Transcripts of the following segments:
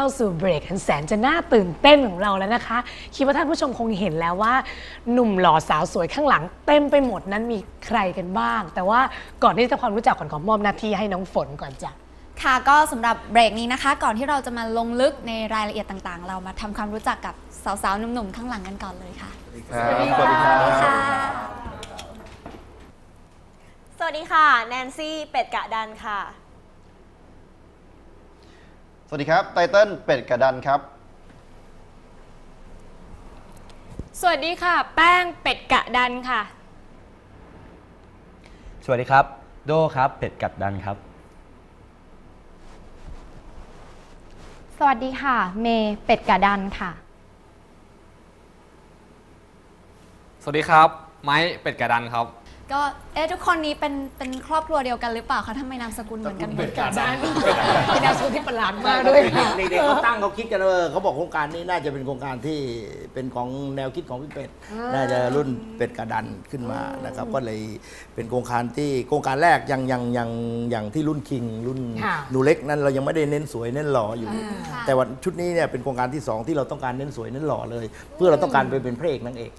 เข้าสู่เบรกอันแสนจะน่าตื่นเต้นของเราแล้วนะคะ คิดว่าท่านผู้ชมคงเห็นแล้วว่า หนุ่มหล่อสาวสวยข้างหลัง เต็มไปหมดนั้นมีใครกันบ้าง แต่ว่าก่อนที่จะความรู้จักก่อนขอมอบหน้าที่ให้น้องฝนก่อนจ้ะ ค่ะก็สำหรับเบรกนี้นะคะ ก่อนที่เราจะมาลงลึกในรายละเอียดต่างๆ เรามาทำความรู้จักกับสาวๆหนุ่มๆข้างหลังกันก่อนเลยค่ะ สวัสดีครับค่ะสวัสดีค่ะ แนนซี่ เป็ดกะดันค่ะ สวัสดีครับไตเติ้ลเป็ดกระดันครับ สวัสดีค่ะ แป้งเป็ดกะดันค่ะ สวัสดีครับ โดครับ เป็ดกัดดันครับ สวัสดีค่ะ เมย์เป็ดกะดันค่ะ สวัสดีครับ ไม้เป็ดกระดันครับ ก็เอ๊ะทุกคนนี้เป็นเป็นครอบครัวเดียวกันหรือเปล่าคะทำไมนามสกุลเหมือนกันหมดกาด้านเป็นดาวสุที่ประหลาดมากด้วยค่ะเด็กๆเขาตั้งเขาคิดกันเออเขาบอกโครงการนี้น่าจะเป็นโครงการที่เป็นของแนวคิดของพี่เป็ดน่าจะรุ่นเป็ดกระดันขึ้นมานะครับก็เลยเป็นโครงการที่โครงการแรกยังยังยังยังที่รุ่นคิง รุ่นค่ะหนูเล็กนั้นเรายังไม่ได้เน้นสวยเน้นหล่ออยู่ แต่วันชุดนี้เนี่ยเป็นโครงการที่สองที่เราต้องการเน้นสวยเน้นหล่อเลย เพื่อเราต้องการไปเป็นพระเอกนางเอก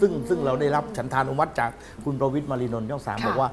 ซึ่งซึ่งเราได้รับฉันทานุมัติจากคุณประวิตรมารีนนท์ช่องสามค่ะบอกว่า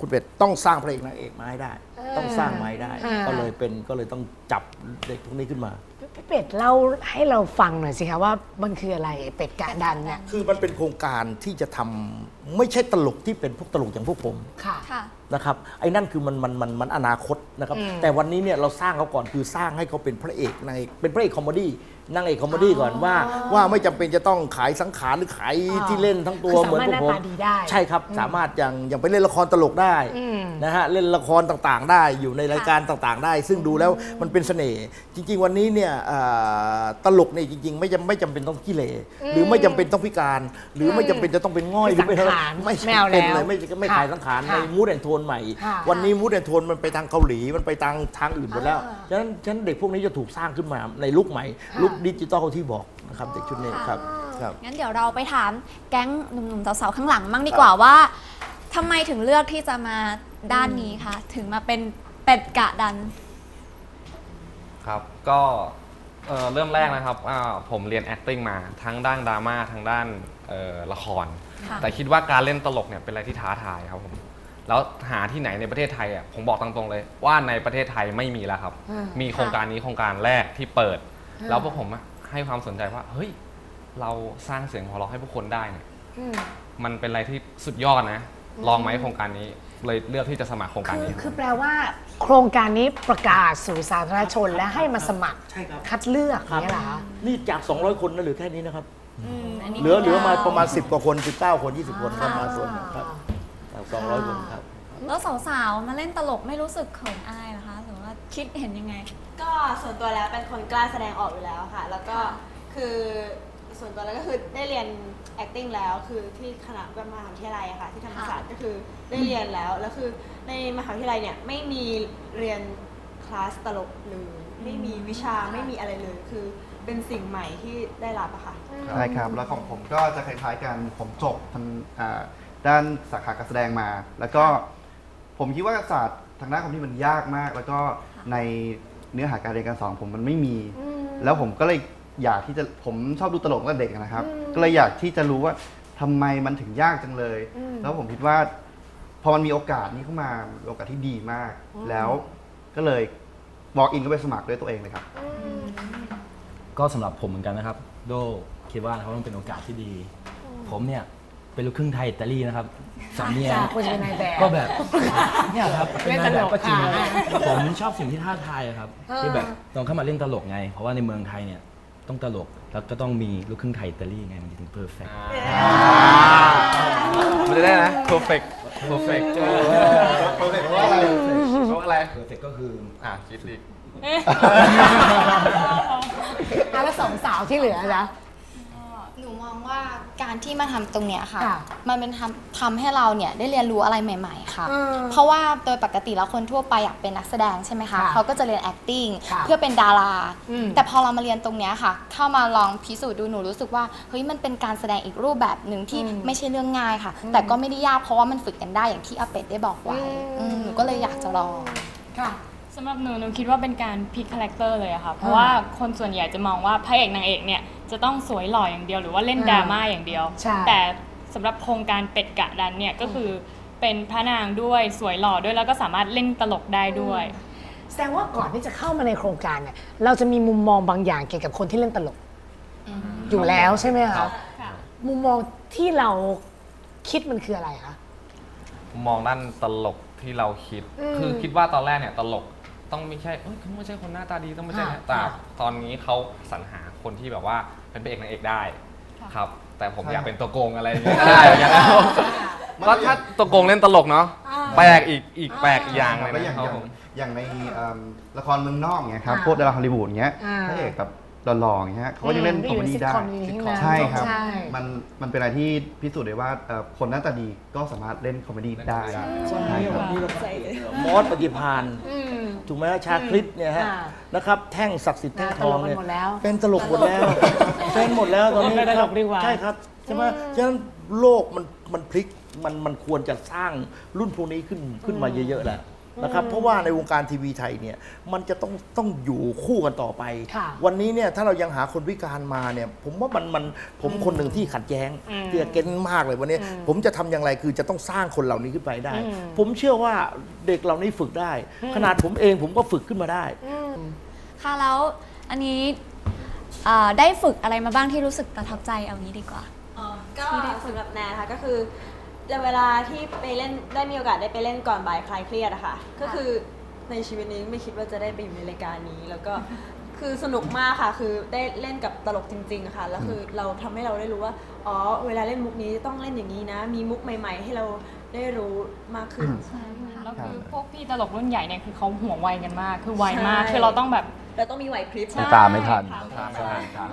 คุณเป็ดต้องสร้างพระเอกนางเอกมาให้ได้ ต้องสร้างมาให้ได้ อ่า ก็เลยเป็นก็เลยต้องจับเด็กพวกนี้ขึ้นมา พี่เป็ดเล่าให้เราฟังหน่อยสิคะว่ามันคืออะไรเป็ดกะดันเนี่ยคือมันเป็นโครงการที่จะทำไม่ใช่ตลกที่เป็นพวกตลกอย่างพวกผม ค่ะ ค่ะ นะครับไอ้นั่นคือมันมันมันมันอนาคตนะครับอืมแต่วันนี้เนี่ยเราสร้างเขาก่อนคือสร้างให้เขาเป็นพระเอกนางเอกเป็นพระเอกคอมเมดี้นางเอกคอมเมดี้ก่อนว่า ว่าไม่จำเป็นจะต้องขายสังขารหรือขายอ๋อที่เล่นทั้งตัวคือเหมือนพวกผมสามารถหน้าตาดีได้ใช่ครับสามารถอย่างอย่างไปเล่นละครตลกได้ อืม นะฮะเล่นละครต่างๆ ได้อยู่ในรายการต่างๆ ได้ ซึ่งดูแล้วมันเป็นเสน่ห์จริง ๆ วันนี้เนี่ยอ่าตลกเนี่ยจริง ๆ ไม่จำไม่จำเป็นต้องขี้เหร่หรือไม่จำเป็นต้องพิการ หรือไม่จำเป็นจะต้องเป็นง่อยหรือไม่สังขารไม่ไม่เอาเป็นแล้วเลยไม่ไม่ค่ะขายสังขารค่ะในมูดแอนโทนใหม่ค่ะวันนี้มูดแอนโทนมันไปทางเกาหลีมันไปทางทางอื่นหมดแล้วฉะนั้นฉะนั้นเด็กพวกนี้จะถูกสร้างขึ้นมาในลุคใหม่ลุคดิจิตอลที่บอกนะครับเด็กชุดนี้ครับครับงั้นเดี๋ยวเราไปถามแก๊งหนุ่มๆสาวๆข้างหลังบ้างดีกว่าว่า ทำไมถึงเลือกที่จะมาด้านนี้คะ ถึงมาเป็นเป็ดกะดัน ครับ ก็เอ่อเริ่มแรกนะครับอ่าผมเรียน acting มาทั้งด้านดราม่าทั้งด้านเอ่อละคร ค่ะ แต่คิดว่าการเล่นตลกเนี่ยเป็นอะไรที่ท้าทายครับผมแล้วหาที่ไหนในประเทศไทยอะผมบอกตรงๆเลยว่าในประเทศไทยไม่มีแล้วครับอ่ามีมีโครงการนี้โครงการแรกที่เปิด แล้วพวกผมอะให้ความสนใจว่าเฮ้ยเราสร้างเสียงหัวเราะให้ผู้คนได้เนี่ย อืม มันเป็นอะไรที่สุดยอดนะ ลองไหมโครงการนี้ เลยเลือกที่จะสมัครโครงการคือนี้ คือแปลว่า โครงการนี้ประกาศสู่สาธารณชนและให้มาสมัครใช่ครับ คัดเลือกครับ เนี่ยเหรอคะ นี่จาก 200 คนนะเหลือแค่นี้นะครับอันนี้เหลือเหลือมาดวประมาณ 10 กว่าคน 19 คน 20 คนครับมาส่วนหนึ่งครับจาก200 คนครับ แล้วสาวๆ มาเล่นตลกไม่รู้สึกเขินอายเหรอคะหรือว่าคิดเห็นยังไง ก็ส่วนตัวแล้วเป็นคนกล้าแสดงออกอยู่แล้วค่ะ แล้วก็คือ ส่วนตัวแล้วก็คือได้เรียน acting แล้วคือที่คณะมหาวิทยาลัยอะค่ะ ที่ธรรมศาสตร์ก็คือได้เรียนแล้วแล้วคือในมหาวิทยาลัยเนี่ยไม่มีเรียนคลาสตลกเลยไม่มีวิชาไม่มีอะไรเลย คือเป็นสิ่งใหม่ที่ได้รับอะค่ะ ใช่ครับ แล้วของผมก็จะคล้ายๆกันผมจบทางอ่าด้านสาขาการแสดงมา แล้วก็ผมคิดว่าศาสตร์ทางด้านความที่มันยากมาก แล้วก็ในเนื้อหาการเรียนการสอนผมมันไม่มี แล้วผมก็เลย อยากที่จะผมชอบดูตลกตั้งแต่เด็กนะครับ ก็เลยอยากที่จะรู้ว่าทำไมมันถึงยากจังเลย แล้วผมคิดว่าพอมันมีโอกาสนี้เข้ามาเป็นโอกาสที่ดีมาก แล้วก็เลยบอกอินก็ไปสมัครด้วยตัวเองเลยครับ ก็สำหรับผมเหมือนกันนะครับ โดคิดว่านะครับมันเป็นโอกาสที่ดี ผมเนี่ยเป็นลูกครึ่งไทยอิตาลีนะครับสำเนียงจากคุณจะเป็นนายแบบ ก็แบบเนี่ยครับเป็นนายแบบก็จริงเล่นตลกค่ะผมชอบสิ่งที่ท้าทายอะครับ ที่แบบต้องเข้ามาเล่นตลกไง เพราะว่าในเมืองไทยเนี่ย ต้องตลก แล้วก็ต้องมีลูกครึ่งไทยอิตาลีไงมันจะถึงเพอร์เฟกมันจะได้นะ perfect perfect เพราะอะไรเพราะอะไรเพอร์เฟกก็คืออะคิดอีกอะแล้วสองสาวที่เหลือจ๊ะหนูมอง ว่าการที่มาทำตรงเนี้ยค่ะ ค่ะมันเป็นทำทำให้เราเนี่ยได้เรียนรู้อะไรใหม่ ๆ ค่ะ อืมเพราะว่าโดยปกติแล้วคนทั่วไปอยากเป็นนักแสดงใช่ไหมคะค่ะเขาก็จะเรียน acting ค่ะเพื่อเป็นดารา อืม แต่พอเรามาเรียนตรงเนี้ยค่ะ เข้ามาลองพิสูจน์ดูหนูรู้สึกว่าเฮ้ยมันเป็นการแสดงอีกรูปแบบหนึ่งที่อืมไม่ใช่เรื่องง่ายค่ะ แต่ก็ไม่ได้ยากเพราะว่ามันฝึกกันได้อย่างที่อาเป็ดได้บอกไว้อืมอืมหนูก็เลยอยากจะลอง ค่ะ สำหรับหนูหนูคิดว่าเป็นการพลิกคาแรคเตอร์เลยอะค่ะ เพราะว่าคนส่วนใหญ่จะมองว่าพระเอกนางเอกเนี่ย จะต้องสวยหล่ออย่างเดียวหรือว่าเล่นอ่าดราม่าอย่างเดียว ใช่ แต่สำหรับโครงการเป็ดกะดันเนี่ยก็คือเป็นพระนางด้วยสวยหล่อด้วยแล้วก็สามารถเล่นตลกได้ด้วย แสดงว่าก่อนที่จะเข้ามาในโครงการเนี่ยเราจะมีมุมมองบางอย่างเกี่ยวกับคนที่เล่นตลก อยู่แล้วใช่ไหมคะมุมมองที่เราคิดมันคืออะไรคะ มองด้านตลกที่เราคิด อืมคือคิดว่าตอนแรกเนี่ยตลกต้องไม่ใช่เอ้ยเขาไม่ใช่คนหน้าตาดีต้องไม่ใช่ค่ะแต่ค่ะตอนนี้เขาสรรหา คนที่แบบว่าเป็นพระเอกนางเอกได้ครับ แต่ผมใช่อยากเป็นตัวโกงอะไรอย่างเงี้ยได้อย่างนั้นก็ถ้าตัวโกงเล่นตลกเนาะแปลกอีกอีกแปลกอีกอย่างเลยแล้วอย่างนะคอรับย่างผม อย่างในเอิ่มละครเมืองนอกเนี่ยครับอ่าพวกดาราฮอลลีวูดเงี้ยอ่า พระเอกแบบหล่อๆอย่างเงี้ยเขาก็ยังเล่นอืมคอมเมดี้ได้ อยู่ในซิทคอมอย่างนี้นะใช่ครับ ใช่ มันมันเป็นอะไรที่พิสูจน์ได้ว่าเอ่อคนหน้าตาดีก็สามารถเล่นคอมเมดี้ได้ ใช่วันใช่นี้ครับวันนี้เรามอสปฏิพาน อืม ถูกไหมฮะชาคริสเนี่ยฮะอ่านะครับแท่งศักดิ์สิทธิ์แท่งทองเนี่ยตลกกันหมดแล้วเป็นตลกหมดแล้วเป็นหมดแล้วตอนนี้เป็นตลกครับดีกว่าใช่ครับใช่ไหมฉะนั้นโลกมันมันพลิกมันมันควรจะสร้างรุ่นพวกนี้ขึ้นขึ้นมาเยอะๆแหละ นะครับเพราะว่าในวงการทีวีไทยเนี่ยมันจะต้องต้องอยู่คู่กันต่อไป ค่ะวันนี้เนี่ยถ้าเรายังหาคนพิการมาเนี่ยผมว่ามันมันผมคนหนึ่งที่ขัดแย้งที่จะเก้นมากเลยวันนี้ ผมจะทำอย่างไรคือจะต้องสร้างคนเหล่านี้ขึ้นไปได้ผมเชื่อว่าเด็กเหล่านี้ฝึกได้ ขนาดผมเองผมก็ฝึกขึ้นมาได้ ค่ะแล้วอันนี้เอ่อได้ฝึกอะไรมาบ้างที่รู้สึกประทับใจเอางี้ดีกว่าก็สำหรับแนนนะคะก็คือ จะเวลาที่ไปเล่นได้มีโอกาสได้ไปเล่นก่อนบ่ายคลายเครียดอะค่ะ ก็คือในชีวิตนี้ไม่คิดว่าจะได้ไปอยู่ในรายการนี้ แล้วก็คือสนุกมากค่ะ คือได้เล่นกับตลกจริง ๆ ค่ะ แล้วคือเราทำให้เราได้รู้ว่า อ๋อ เวลาเล่นมุกนี้ต้องเล่นอย่างนี้นะ มีมุกใหม่ ๆ ให้เราได้รู้มากขึ้นแล้วคือพวกพี่ตลกรุ่นใหญ่เนี่ยคือเขาห่วงวัยกันมาก คือไวมากใช่คือเราต้องแบบเราต้องมีไหวพริบตามไม่ทันใช่ค่ะ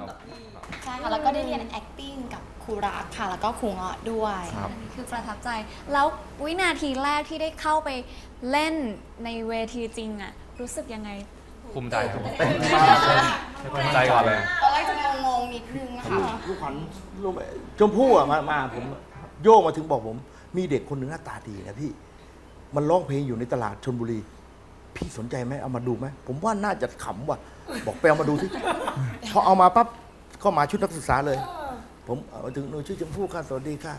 แล้วก็ได้เรียน acting กับ ครูรักค่ะ แล้วก็ครูเงาะด้วยครับ อันนี้คือประทับใจ แล้ววินาทีแรกที่ได้เข้าไปเล่นในเวทีจริงอะรู้สึกยังไง ภูมิใจครับภูมิใจก่อนเลย ตอนแรกจะงงๆนิดนึงอะค่ะ ลูกขวัญลูกชมพู่อะมามาผมโยกมาถึงบอกผม มีเด็กคนหนึ่งหน้าตาดีนะพี่ มันร้องเพลงอยู่ในตลาดชนบุรี พี่สนใจไหมเอามาดูไหมผมว่าน่าจะขำว่ะ บอกไปเอามาดูสิพอเอามาปั๊บก็มาชุดนักศึกษาเลย ผมเอาถึงหนูชื่อชมพู่ค่ะสวัสดีค่ะ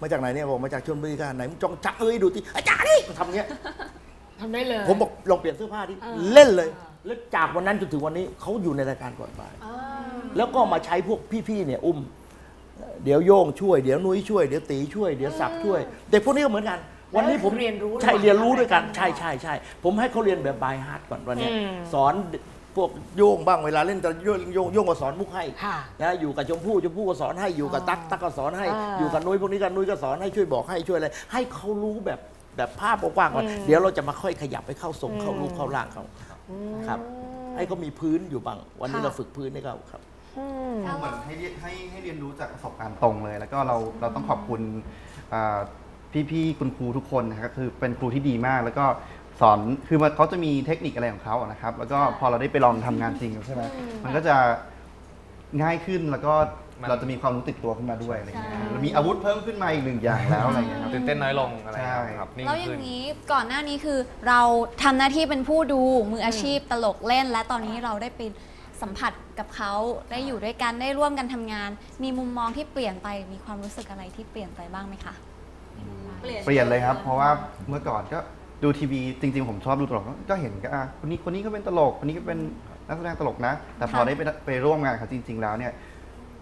มาจากไหนเนี่ยบอกมาจากชนบุรีค่ะไหนมึงจองจักเอ้ยดูที่อาจารย์นี่มันทำเงี้ยทำได้เลย ผมบอกลองเปลี่ยนเสื้อผ้าดิอ่าเล่นเลย แล้วจากวันนั้นจนถึงวันนี้เขาอยู่ในรายการก่อนบ่ายอ่าแล้วก็มาใช้พวกพี่ๆเนี่ยอุ้ม เดี๋ยวโย่งช่วยเดี๋ยวนุ้ยช่วยเดี๋ยวตีช่วยเดี๋ยวศักดิ์ช่วยเด็กพวกนี้ก็เหมือนกัน วันนี้ผมเรียนรู้ใช่ระหว่างเรียนรู้ด้วยกันรายการใช่ใช่ใช่ผมให้เขาเรียนแบบบายฮาร์ดก่อนวันเนี้ยอืมสอน พวกโย่งบ้างเวลาเล่นแต่โย่งโย่งโย่งก็สอนมุกให้ค่ะนะอยู่กับชมพู่ชมพู่ก็สอนให้อยู่กับตั๊กตั๊กก็สอนให้ อ่า อยู่กับนุ้ยพวกนี้กันนุ้ยก็สอนให้ช่วยบอกให้ช่วยอะไรให้เขารู้แบบแบบภาพกว้างๆก่อนเดี๋ยวเราจะมาค่อยขยับให้เข้าทรงเข้ารูปเข้าร่างเขาครับ ให้เขามีพื้นอยู่บ้าง วันนี้ค่ะ เราฝึกพื้นให้เขาครับ อืม เหมือนให้เรียนให้ให้เรียนรู้จากประสบการณ์ตรงเลย แล้วก็เราเราต้องขอบคุณอ่าพี่ๆคุณครูทุกคนนะครับคือเป็นครูที่ดีมาก แล้วก็ สอนคือมันเขาจะมีเทคนิคอะไรของเขาอะนะครับ แล้วก็พอเราได้ไปลองทำงานจริงใช่ไหมมันก็จะง่ายขึ้นแล้วก็มัน เราจะมีความรู้ติดตัวขึ้นมาด้วยอะไรเงี้ยเรามีอาวุธเพิ่มขึ้นมาอีกหนึ่งอย่างแล้วอะไรเงี้ยครับ ตื่นเต้นน้อยลงอะไรอย่างเงี้ยใช่ครับนิ่งแล้วอย่าขึ้น งนี้ก่อนหน้านี้คือเราทำหน้าที่เป็นผู้ดูมืออาชีพตลกเล่น และตอนนี้เราได้ไปสัมผัสกับเขาได้อยู่ด้วยกันได้ร่วมกันทำงาน มีมุมมองที่เปลี่ยนไปมีความรู้สึกอะไรที่เปลี่ยนไปบ้างไหมคะ เปลี่ยนเลยครับ เพราะว่าเมื่อก่อนก็ ดูทีวีจริง ๆ ผมชอบดูตลกก็เห็นก็อะคนนี้คนนี้ก็เป็นตลก คนนี้ก็เป็นนักแสดงตลกนะ แต่พอค่ะได้ไปไปร่วมงานเขาจริง ๆ แล้วเนี่ย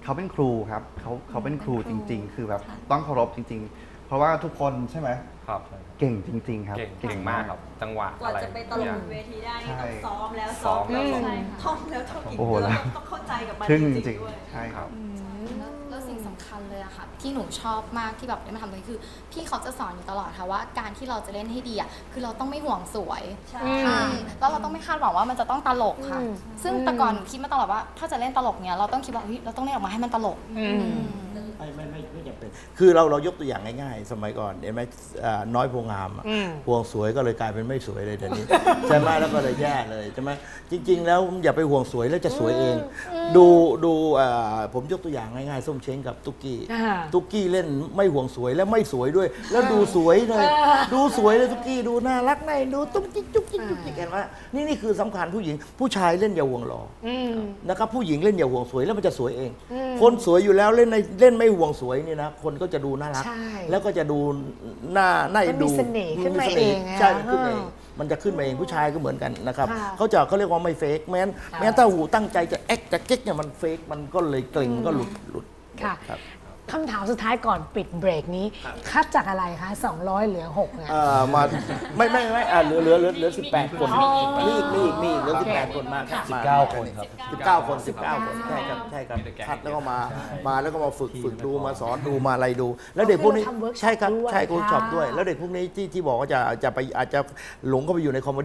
เขาเป็นครูครับเขาเขาเป็นครูจริง ๆ คือแบบต้องเคารพจริง ๆ เพราะว่าทุกคนใช่ไหมครับเก่งจริง ๆ ครับเก่งเก่งมากครับ จังหวะกว่าอะไรจะไปตลกบนเวทีได้นี่ต้องซ้อมแล้วซ้อมแล้วซ้อมซ้อมอีกท่องแล้วท่องอีกโอ้โหแล้วแล้วต้องเข้าใจกับมันทึ่งจจริริงงๆด้วยๆใช่ครับ คัญเลยอะค่ะที่หนูชอบมากที่แบบได้มาทำตรงนี้คือพี่เขาจะสอนอยู่ตลอดค่ะว่า การที่เราจะเล่นให้ดีอะคือเราต้องไม่ห่วงสวยใช่ อืม แล้วเราต้องไม่คาดหวังว่ามันจะต้องตลกค่ะ อืม ซึ่งแต่ก่อนหนูคิดมาตลอดว่า ถ้าจะเล่นตลกเนี้ยเราต้องคิดว่าเฮ้ยเราต้องเล่นออกมาให้มันตลกอืม อืม ไม่ไม่ไม่ไม่ จำเป็นคือเราเรายกตัวอย่างง่ายๆ สมัยก่อนเห็นไหมอ่าน้อยพวงงามอะอืมพวงสวยก็เลยกลายเป็นไม่สวยเลยเดี๋ยวนี้ ใช่ไหมแล้วก็เลยแย่เลยใช่ไหมจริง ๆ แล้วอย่าไปห่วงสวยแล้วจะสวยเอง ดูดูอ่าผมยกตัวอย่างง่ายๆส้มเช้งกับตุ๊กกี้อ่า ตุ๊กกี้เล่นไม่ห่วงสวยและไม่สวยด้วย แล้วดูสวยเลย ดูสวยเลยตุ๊กกี้ดูน่ารักในดูตุ๊กจิ๊กจุ๊กจิ๊กจุ๊กจิ๊กเห็นไหมนี่นี่คือสำคัญผู้หญิงผู้ชายเล่นอย่าห่วงหล่อ อืม นะครับผู้หญิงเล่นอย่าห่วงสวยแล้วมันจะสวยเอง คนสวยอยู่แล้วเล่นในเล่นไม่ห่วงสวยนี่นะคนก็จะดูน่ารัก ใช่แล้วก็จะดูหน้าหน้ามันมีดูเสน่ห์ขึ้นมาสห์เองอะใช่มันขึ้นมาเองอ่ามันจะขึ้นมาเองผู้ชายก็เหมือนกันนะครับค่ะเขาจะเขาเรียกว่าไม่เฟกแม้นแม้ถ้าหูตั้งใจจะแอคจะเก๊กเนี่ยมันเฟกมันก็เลยเกร็งก็หลุดหลุดค่ะครับ คำถามสุดท้ายก่อนปิดเบรกนี้ คัดจากอะไรคะ 200 เหลือ6เนี่ย เอ่อมาไม่ไม่ไม่อ่าเหลือเหลือเหลือเหลือสิบแปดคนอ๋อมีอีกมีอีกมีอีกเหลือสิบแปดคนมาครับสิบมาเก้าคนครับ สิบเก้าคนสิบเก้าคนอ่าใช่ครับใช่ครับคัดแล้วก็มามาแล้วก็มาฝึกฝึกดูมาสอนดูมาอะไรดู แล้วเด็กพวกนี้ทำ workshop ใช่ครับด้วย ใช่เวิร์กช็อปด้วยค่ะแล้วเด็กพวกนี้ที่ที่บอกว่าจะจะไปอาจจะหลงเข้าไปอยู่ในคอมเม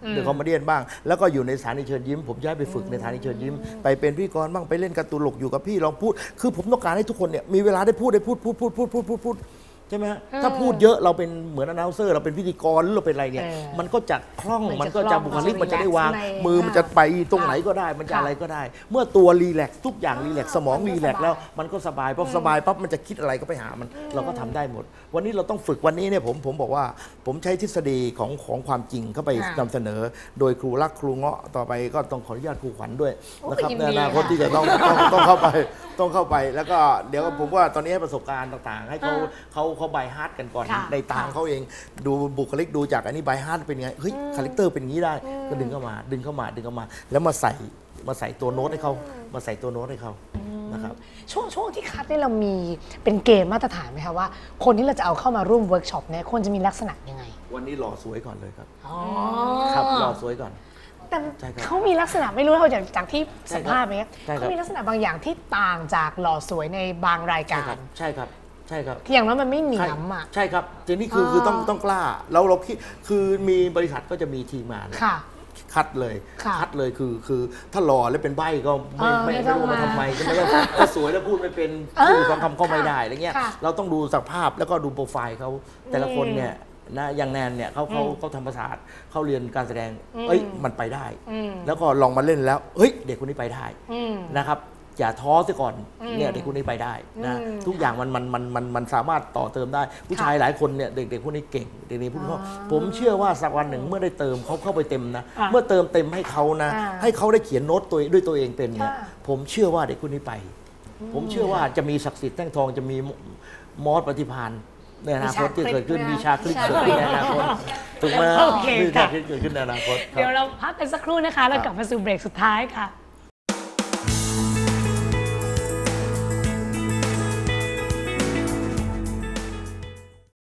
เดี้อืมหรือคอมเมเดี้บ้าง แล้วก็อยู่ในสถานีเชิญยิ้ม ผมจะให้ไปฝึกในสถานีเชิญยิ้ม ไปเป็นพิธีกรบ้างไปเล่นการ์ตูนหลกอยู่กับพี่ลองพูด คือผมต้องการให้ทุกคนเนี่ยมีเวลาได้พูดได้พูดพูดพูดพูดพูดพูดพูด ใช่ไหมฮะถ้าพูดเยอะเราเป็นเหมือนอนาวเซอร์ เราเป็นพิธีกรหรือเราเป็นอะไรเนี่ย เออมันก็จะคล่องมันจะมันก็จะคล่องบุคลิกมัมันนจะจะได้วาง relax ในมือมันจะไปตรงไหนค่ะก็ได้มันจะค่ะอะไรก็ได้ เมื่อตัวรีแลกซ์ทุกอย่างรีแลกซ์สมองรีแลกซ์แล้ว มันก็สบายพอสบายปั๊บมันจะคิดอะไรก็ไปหามัน เราก็ทำได้หมด วันนี้เราต้องฝึกวันนี้เนี่ยผมผมบอกว่าผมใช้ทฤษฎีของของความจริงเข้าไปค่ะนำเสนอ โดยครูรักครูเงาะต่อไปก็ต้องขออนุญาตครูขวัญด้วยโอ้ยนะครับยินในดีอนาคตค่ะ ที่จะต้องต้องต้องเข้าไปต้องเข้าไป แล้วก็เดี๋ยวผมว่าตอนนี้ให้ประสบการณ์ต่างๆ ให้เขาอ่าเขาเขาบายฮาร์ดกันก่อนค่ะในทางเขาเอง ดูบุคลิกดูจากอันนี้บายฮาร์ดเป็นไงเฮ้ยคาแรคเตอร์เป็นอย่างนี้ได้ก็ดึงเข้ามา ดึงเข้ามาดึงเข้ามา แล้วมาใส่มาใส่ตัวโน้ตให้เขามาใส่ตัวโน้ตให้เขานะครับ ช่วงช่วงที่คัดเนี่ยเรามีเป็นเกณฑ์มาตรฐานไหมคะว่า คนที่เราจะเอาเข้ามาร่วมเวิร์กช็อปเนี่ยควรจะมีลักษณะยังไงวันนี้หล่อสวยก่อนเลยครับ อ๋อครับหล่อสวยก่อน แต่ใช่ครับเขามีลักษณะไม่รู้เราจากจากที่สัมภาษณ์ไหมใช่ครับ เขามีลักษณะบางอย่างที่ต่างจากหล่อสวยในบางรายใช่กาครัรบใช่ครับ ใช่ครับอย่างนั้นมันไม่เหนียมอะใช่ครับทีนี้คืออ๋อคือต้องต้องกล้าเราเราคิดคือมีบริษัทก็จะมีทีมงานค่ะคัดเลยค่ะคัดเลยคือคือถ้าหล่อแล้วเป็นใบก็ไม่เออไม่ไม่ไม่ต้องรู้มามาทำไมก็ไม่ต้องถ้าสวยแล้วพูดไม่เป็นเออพูดสองคำก็ไม่ค่ะได้อะไรเงี้ยค่ะเราต้องดูสภาพแล้วก็ดูโปรไฟล์เขาแต่ละคนเนี่ยนะอย่างแนนเนี่ยเขาเขาอืมเขาทำประสาทเขาเรียนการแสดงอืมเอ้ยมันไปได้อืมแล้วก็ลองมาเล่นแล้วเฮ้ย เด็กคนนี้ไปได้อืมนะครับ อย่าท้อซะก่อนอืมเนี่ยเด็กคนนี้ไปได้นะอืมทุกอย่างมันมันมันมันมันสามารถต่อเติมได้ ผู้ชายหลายคนเนี่ยเด็กๆพวกนี้เก่งเด็กๆพวกนี้อ๋อผมเชื่อว่าสักวันหนึ่งเมื่อได้เติมเขาเข้าไปเต็มนะอะเมื่อเติมเต็มให้เขานะอ่าให้เขาได้เขียนโน้ตตัวด้วยตัวเองเป็นเนี่ยค่ะผมเชื่อว่าเด็กคนนี้ไป ผมเชื่อว่าจะมีศักดิ์สิทธิ์แท่งทองจะมีมอสปฏิพานในอนาคตที่เกิดขึ้นมีชาคลิปเกิดขึ้นในอนาคตถูกไหมโอเคมีชาค่ะคลิปเกิดขึ้นในอนาคตครับเดี๋ยวเราพักกันสักครู่นะคะ แล้วกลับมาสู่เบรกสุดท้ายค่ะ